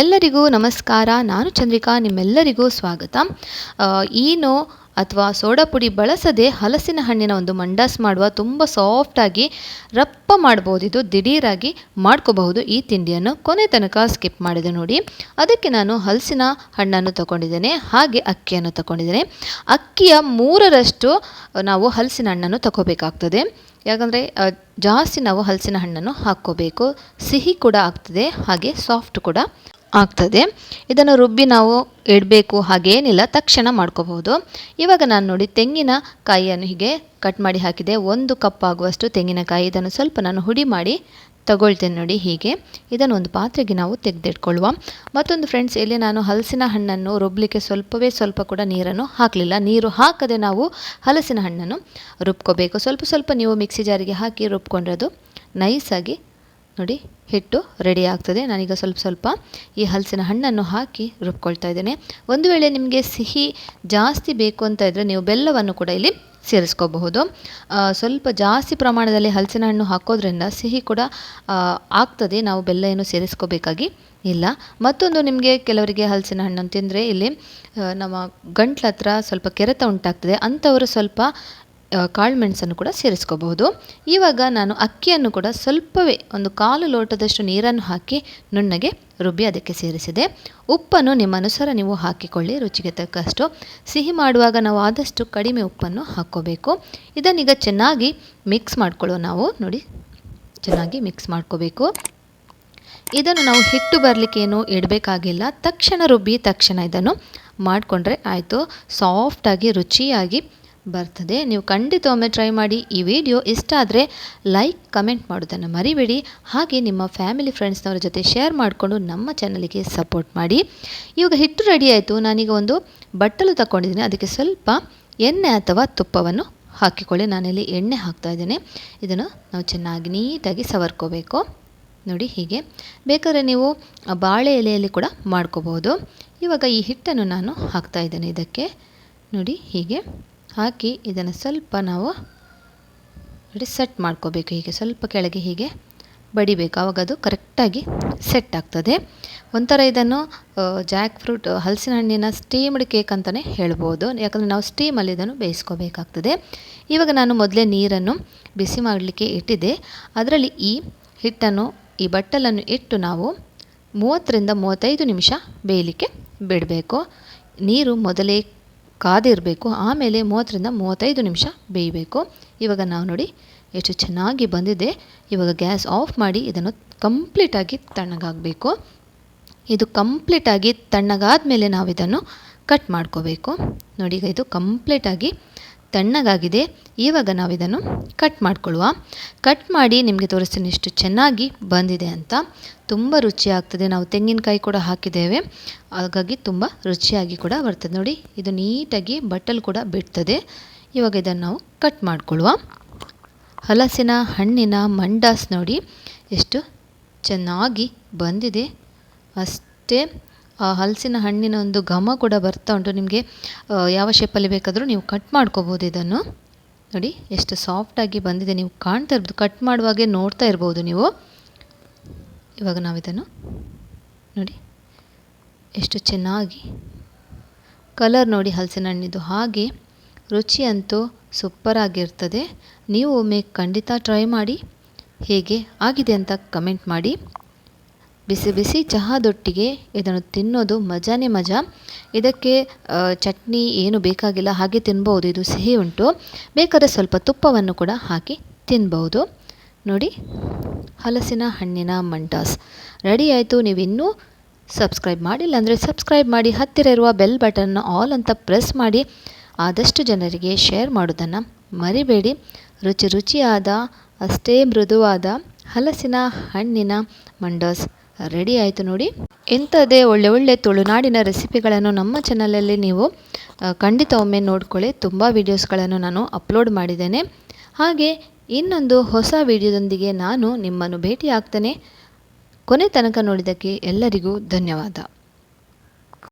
ಎಲ್ಲರಿಗೂ ನಮಸ್ಕಾರ. ನಾನು ಚಂದ್ರಿಕಾ, ನಿಮ್ಮೆಲ್ಲರಿಗೂ ಸ್ವಾಗತ. ಈನೋ ಅಥವಾ ಸೋಡಾ ಪುಡಿ ಬಳಸದೆ ಹಲಸಿನ ಹಣ್ಣಿನ ಒಂದು ಮಂಡಾಸ್ ಮಾಡುವ ತುಂಬ ಸಾಫ್ಟಾಗಿ ರಪ್ಪ ಮಾಡ್ಬೋದು. ಇದು ದಿಢೀರಾಗಿ ಮಾಡ್ಕೋಬಹುದು. ಈ ತಿಂಡಿಯನ್ನು ಕೊನೆ ತನಕ ಸ್ಕಿಪ್ ಮಾಡಿದೆ ನೋಡಿ. ಅದಕ್ಕೆ ನಾನು ಹಲಸಿನ ಹಣ್ಣನ್ನು ತಗೊಂಡಿದ್ದೇನೆ, ಹಾಗೆ ಅಕ್ಕಿಯನ್ನು ತಗೊಂಡಿದ್ದೇನೆ. ಅಕ್ಕಿಯ ಮೂರರಷ್ಟು ನಾವು ಹಲಸಿನ ಹಣ್ಣನ್ನು ತಗೋಬೇಕಾಗ್ತದೆ. ಯಾಕಂದರೆ ಜಾಸ್ತಿ ನಾವು ಹಲಸಿನ ಹಣ್ಣನ್ನು ಹಾಕ್ಕೋಬೇಕು. ಸಿಹಿ ಕೂಡ ಆಗ್ತದೆ, ಹಾಗೆ ಸಾಫ್ಟ್ ಕೂಡ. ಆಗ್ತದೆ. ಇದನ್ನು ರುಬ್ಬಿ ನಾವು ಇಡಬೇಕು ಹಾಗೇನಿಲ್ಲ ತಕ್ಷಣ ಮಾಡ್ಕೋಬಹುದು. ಇವಾಗ ನಾನು ನೋಡಿ ತೆಂಗಿನ ಕಾಯಿಯನ್ನು ಹೀಗೆ ಕಟ್ ಮಾಡಿ ಹಾಕಿದೆ. ಒಂದು ಕಪ್ ಆಗುವಷ್ಟು ತೆಂಗಿನಕಾಯಿ, ಇದನ್ನು ಸ್ವಲ್ಪ ನಾನು ಹುಡಿ ಮಾಡಿ ತಗೊಳ್ತೇನೆ ನೋಡಿ ಹೀಗೆ. ಇದನ್ನು ಒಂದು ಪಾತ್ರೆಗೆ ನಾವು ತೆಗೆದಿಟ್ಕೊಳ್ಳುವ. ಮತ್ತೊಂದು ಫ್ರೆಂಡ್ಸ್ ಇಲ್ಲಿ ನಾನು ಹಲಸಿನ ಹಣ್ಣನ್ನು ರುಬ್ಬಲಿಕ್ಕೆ ಸ್ವಲ್ಪವೇ ಸ್ವಲ್ಪ ಕೂಡ ನೀರನ್ನು ಹಾಕಲಿಲ್ಲ. ನೀರು ಹಾಕದೆ ನಾವು ಹಲಸಿನ ಹಣ್ಣನ್ನು ರುಬ್ಕೋಬೇಕು. ಸ್ವಲ್ಪ ಸ್ವಲ್ಪ ನೀವು ಮಿಕ್ಸಿ ಜಾರಿಗೆ ಹಾಕಿ ರುಬ್ಕೊಂಡ್ರೆ ಅದು ನೈಸಾಗಿ ನೋಡಿ, ಹಿಟ್ಟು ರೆಡಿ ಆಗ್ತದೆ. ನಾನೀಗ ಸ್ವಲ್ಪ ಸ್ವಲ್ಪ ಈ ಹಲಸಿನ ಹಣ್ಣನ್ನು ಹಾಕಿ ರುಬ್ಕೊಳ್ತಾ ಇದ್ದೇನೆ. ಒಂದು ವೇಳೆ ನಿಮಗೆ ಸಿಹಿ ಜಾಸ್ತಿ ಬೇಕು ಅಂತ ಇದ್ದರೆ ನೀವು ಬೆಲ್ಲವನ್ನು ಕೂಡ ಇಲ್ಲಿ ಸೇರಿಸ್ಕೋಬಹುದು. ಸ್ವಲ್ಪ ಜಾಸ್ತಿ ಪ್ರಮಾಣದಲ್ಲಿ ಹಲಸಿನ ಹಣ್ಣು ಹಾಕೋದ್ರಿಂದ ಸಿಹಿ ಕೂಡ ಆಗ್ತದೆ. ನಾವು ಬೆಲ್ಲ ಏನು ಸೇರಿಸ್ಕೋಬೇಕಾಗಿ ಇಲ್ಲ. ಮತ್ತೊಂದು ನಿಮಗೆ ಕೆಲವರಿಗೆ ಹಲಸಿನ ಹಣ್ಣು ತಿಂದರೆ ಇಲ್ಲಿ ನಮ್ಮ ಗಂಟ್ಲ ಹತ್ರ ಸ್ವಲ್ಪ ಕೆರೆತ ಉಂಟಾಗ್ತದೆ. ಅಂಥವರು ಸ್ವಲ್ಪ ಕಾಳು ಮೆಣಸನ್ನು ಕೂಡ ಸೇರಿಸ್ಕೋಬಹುದು. ಇವಾಗ ನಾನು ಅಕ್ಕಿಯನ್ನು ಕೂಡ ಸ್ವಲ್ಪವೇ ಒಂದು ಕಾಲು ಲೋಟದಷ್ಟು ನೀರನ್ನು ಹಾಕಿ ನುಣ್ಣಗೆ ರುಬ್ಬಿ ಅದಕ್ಕೆ ಸೇರಿಸಿದೆ. ಉಪ್ಪನ್ನು ನಿಮ್ಮ ಅನುಸಾರ ನೀವು ಹಾಕಿಕೊಳ್ಳಿ, ರುಚಿಗೆ ತಕ್ಕಷ್ಟು. ಸಿಹಿ ಮಾಡುವಾಗ ನಾವು ಆದಷ್ಟು ಕಡಿಮೆ ಉಪ್ಪನ್ನು ಹಾಕ್ಕೋಬೇಕು. ಇದನ್ನೀಗ ಚೆನ್ನಾಗಿ ಮಿಕ್ಸ್ ಮಾಡ್ಕೊಳ್ಳೋ ನಾವು. ನೋಡಿ, ಚೆನ್ನಾಗಿ ಮಿಕ್ಸ್ ಮಾಡ್ಕೋಬೇಕು. ಇದನ್ನು ನಾವು ಹಿಟ್ಟು ಬರಲಿಕ್ಕೆ ಏನು ಇಡಬೇಕಾಗಿಲ್ಲ. ತಕ್ಷಣ ರುಬ್ಬಿ ತಕ್ಷಣ ಇದನ್ನು ಮಾಡಿಕೊಂಡ್ರೆ ಆಯಿತು. ಸಾಫ್ಟಾಗಿ, ರುಚಿಯಾಗಿ ಬರ್ತದೆ. ನೀವು ಖಂಡಿತ ಒಮ್ಮೆ ಟ್ರೈ ಮಾಡಿ ಈ ವಿಡಿಯೋ ಇಷ್ಟ ಆದರೆ ಲೈಕ್ ಕಮೆಂಟ್ ಮಾಡೋದನ್ನು ಮರಿಬೇಡಿ. ಹಾಗೆ ನಿಮ್ಮ ಫ್ಯಾಮಿಲಿ ಫ್ರೆಂಡ್ಸ್ನವರ ಜೊತೆ ಶೇರ್ ಮಾಡಿಕೊಂಡು ನಮ್ಮ ಚಾನಲಿಗೆ ಸಪೋರ್ಟ್ ಮಾಡಿ. ಇವಾಗ ಹಿಟ್ಟು ರೆಡಿ ಆಯಿತು. ನಾನೀಗ ಒಂದು ಬಟ್ಟಲು ತಗೊಂಡಿದ್ದೀನಿ ಅದಕ್ಕೆ ಸ್ವಲ್ಪ ಎಣ್ಣೆ ಅಥವಾ ತುಪ್ಪವನ್ನು ಹಾಕಿಕೊಳ್ಳಿ. ನಾನಿಲ್ಲಿ ಎಣ್ಣೆ ಹಾಕ್ತಾ ಇದ್ದೇನೆ. ಇದನ್ನು ನಾವು ಚೆನ್ನಾಗಿ ನೀಟಾಗಿ ಸವರ್ಕೋಬೇಕು. ನೋಡಿ ಹೀಗೆ. ಬೇಕಾದರೆ ನೀವು ಬಾಳೆ ಎಲೆಯಲ್ಲಿ ಕೂಡ ಮಾಡ್ಕೋಬೋದು ಇವಾಗ ಈ ಹಿಟ್ಟನ್ನು ನಾನು ಹಾಕ್ತಾ ಇದ್ದೇನೆ ಇದಕ್ಕೆ. ನೋಡಿ ಹೀಗೆ. ಹಾಕಿ ಇದನ್ನು ಸ್ವಲ್ಪ ನಾವು ಸೆಟ್ ಮಾಡ್ಕೋಬೇಕು. ಹೀಗೆ ಸ್ವಲ್ಪ ಕೆಳಗೆ ಹೀಗೆ ಬಡಿಬೇಕು. ಆವಾಗ ಅದು ಕರೆಕ್ಟಾಗಿ ಸೆಟ್ ಆಗ್ತದೆ. ಒಂಥರ ಇದನ್ನು ಜಾಕ್ ಫ್ರೂಟ್ ಹಲಸಿನ ಹಣ್ಣಿನ ಸ್ಟೀಮ್ಡ್ ಕೇಕ್ ಅಂತಲೇ ಹೇಳ್ಬೋದು. ಯಾಕಂದರೆ ನಾವು ಸ್ಟೀಮಲ್ಲಿ ಇದನ್ನು ಬೇಯಿಸ್ಕೋಬೇಕಾಗ್ತದೆ. ಇವಾಗ ನಾನು ಮೊದಲೇ ನೀರನ್ನು ಬಿಸಿ ಮಾಡಲಿಕ್ಕೆ ಇಟ್ಟಿದ್ದೆ. ಅದರಲ್ಲಿ ಈ ಹಿಟ್ಟನ್ನು, ಈ ಬಟ್ಟಲನ್ನು ಇಟ್ಟು ನಾವು ಮೂವತ್ತರಿಂದ ಮೂವತ್ತೈದು ನಿಮಿಷ ಬೇಯಲಿಕ್ಕೆ ಬಿಡಬೇಕು. ನೀರು ಮೊದಲೇ ಕಾದಿರಬೇಕು ಆಮೇಲೆ ಮೂವತ್ತರಿಂದ ಮೂವತ್ತೈದು ನಿಮಿಷ ಬೇಯಬೇಕು. ಇವಾಗ ನಾವು ನೋಡಿ ಎಷ್ಟು ಚೆನ್ನಾಗಿ ಬಂದಿದೆ. ಇವಾಗ ಗ್ಯಾಸ್ ಆಫ್ ಮಾಡಿ ಇದನ್ನು ಕಂಪ್ಲೀಟಾಗಿ ತಣ್ಣಗಾಗಬೇಕು ಇದು ಕಂಪ್ಲೀಟಾಗಿ ತಣ್ಣಗಾದ ಮೇಲೆ ನಾವು ಇದನ್ನು ಕಟ್ ಮಾಡ್ಕೋಬೇಕು. ನೋಡಿ ಈಗ ಇದು ಕಂಪ್ಲೀಟಾಗಿ ತಣ್ಣಗಾಗಿದೆ. ಇವಾಗ ನಾವು ಇದನ್ನು ಕಟ್ ಮಾಡ್ಕೊಳ್ಳುವ. ಕಟ್ ಮಾಡಿ ನಿಮಗೆ ತೋರಿಸ್ತೀನಿ ಎಷ್ಟು ಚೆನ್ನಾಗಿ ಬಂದಿದೆ ಅಂತ. ತುಂಬ ರುಚಿಯಾಗ್ತದೆ. ನಾವು ತೆಂಗಿನಕಾಯಿ ಕೂಡ ಹಾಕಿದ್ದೇವೆ. ಹಾಗಾಗಿ ತುಂಬ ರುಚಿಯಾಗಿ ಕೂಡ ಬರ್ತದೆ. ನೋಡಿ, ಇದು ನೀಟಾಗಿ ಬಟ್ಟಲು ಕೂಡ ಬಿಡ್ತದೆ. ಇವಾಗ ಇದನ್ನು ನಾವು ಕಟ್ ಮಾಡ್ಕೊಳ್ಳುವ. ಹಲಸಿನ, ಹಣ್ಣಿನ, ಮಂಡಾಸ್ ನೋಡಿ, ಎಷ್ಟು ಚೆನ್ನಾಗಿ ಬಂದಿದೆ. ಅಷ್ಟೇ ಹಲಸಿನ ಹಣ್ಣಿನ ಒಂದು ಘಮ ಕೂಡ ಬರ್ತಾ ಉಂಟು. ನಿಮಗೆ ಯಾವ ಶೇಪಲ್ಲಿ ಬೇಕಾದರೂ ನೀವು ಕಟ್ ಮಾಡ್ಕೋಬೋದು ಇದನ್ನು. ನೋಡಿ, ಎಷ್ಟು ಸಾಫ್ಟಾಗಿ ಬಂದಿದೆ. ನೀವು ಕಾಣ್ತಾ ಇರ್ಬೋದು ಕಟ್ ಮಾಡುವಾಗೆ ನೋಡ್ತಾ ಇರ್ಬೋದು ನೀವು. ಇವಾಗ ನಾವು ಇದನ್ನು, ನೋಡಿ, ಎಷ್ಟು ಚೆನ್ನಾಗಿ ಕಲರ್ ನೋಡಿ ಹಲಸಿನ ಹಣ್ಣಿದು ಹಾಗೆ ರುಚಿ ಅಂತೂ ಸೂಪರಾಗಿರ್ತದೆ ನೀವು ಒಮ್ಮೆ ಖಂಡಿತ ಟ್ರೈ ಮಾಡಿ, ಹೇಗೆ ಆಗಿದೆ ಅಂತ ಕಮೆಂಟ್ ಮಾಡಿ. ಬಿಸಿ ಬಿಸಿ ಚಹಾದೊಟ್ಟಿಗೆ ಇದನ್ನು ತಿನ್ನೋದು ಮಜಾನೇ ಮಜಾ. ಇದಕ್ಕೆ ಚಟ್ನಿ ಏನು ಬೇಕಾಗಿಲ್ಲ ಹಾಗೆ ತಿನ್ಬೋದು. ಇದು ಸಿಹಿ ಉಂಟು. ಬೇಕಾದರೆ ಸ್ವಲ್ಪ ತುಪ್ಪವನ್ನು ಕೂಡ ಹಾಕಿ ತಿನ್ಬೋದು. ನೋಡಿ, ಹಲಸಿನ ಹಣ್ಣಿನ ಮಂಟಾಸ್. ರೆಡಿ ಆಯಿತು. ನೀವು ಇನ್ನೂ ಸಬ್ಸ್ಕ್ರೈಬ್ ಮಾಡಿಲ್ಲ ಅಂದರೆ ಸಬ್ಸ್ಕ್ರೈಬ್ ಮಾಡಿ. ಹತ್ತಿರ ಇರುವ ಬೆಲ್ ಬಟನ್ನ ಆಲ್ ಅಂತ ಪ್ರೆಸ್ ಮಾಡಿ. ಆದಷ್ಟು ಜನರಿಗೆ ಶೇರ್ ಮಾಡೋದನ್ನು ಮರಿಬೇಡಿ. ರುಚಿ ರುಚಿಯಾದ, ಅಷ್ಟೇ ಮೃದುವಾದ ಹಲಸಿನ ಹಣ್ಣಿನ ಮಂಡಾಸ್. ರೆಡಿ ಆಯಿತು ನೋಡಿ. ಇಂಥದ್ದೇ ಒಳ್ಳೆ ಒಳ್ಳೆ ತುಳುನಾಡಿನ ರೆಸಿಪಿಗಳನ್ನು ನಮ್ಮ ಚಾನಲಲ್ಲಿ ನೀವು ಖಂಡಿತ ಒಮ್ಮೆ ನೋಡ್ಕೊಳ್ಳಿ. ತುಂಬ ವೀಡಿಯೋಸ್ಗಳನ್ನು ನಾನು ಅಪ್ಲೋಡ್ ಮಾಡಿದ್ದೇನೆ. ಹಾಗೆ ಇನ್ನೊಂದು ಹೊಸ ವಿಡಿಯೋದೊಂದಿಗೆ ನಾನು ನಿಮ್ಮನ್ನು ಭೇಟಿ ಆಗ್ತೇನೆ ಕೊನೆ ತನಕ ನೋಡಿದ್ದಕ್ಕೆ ಎಲ್ಲರಿಗೂ ಧನ್ಯವಾದ.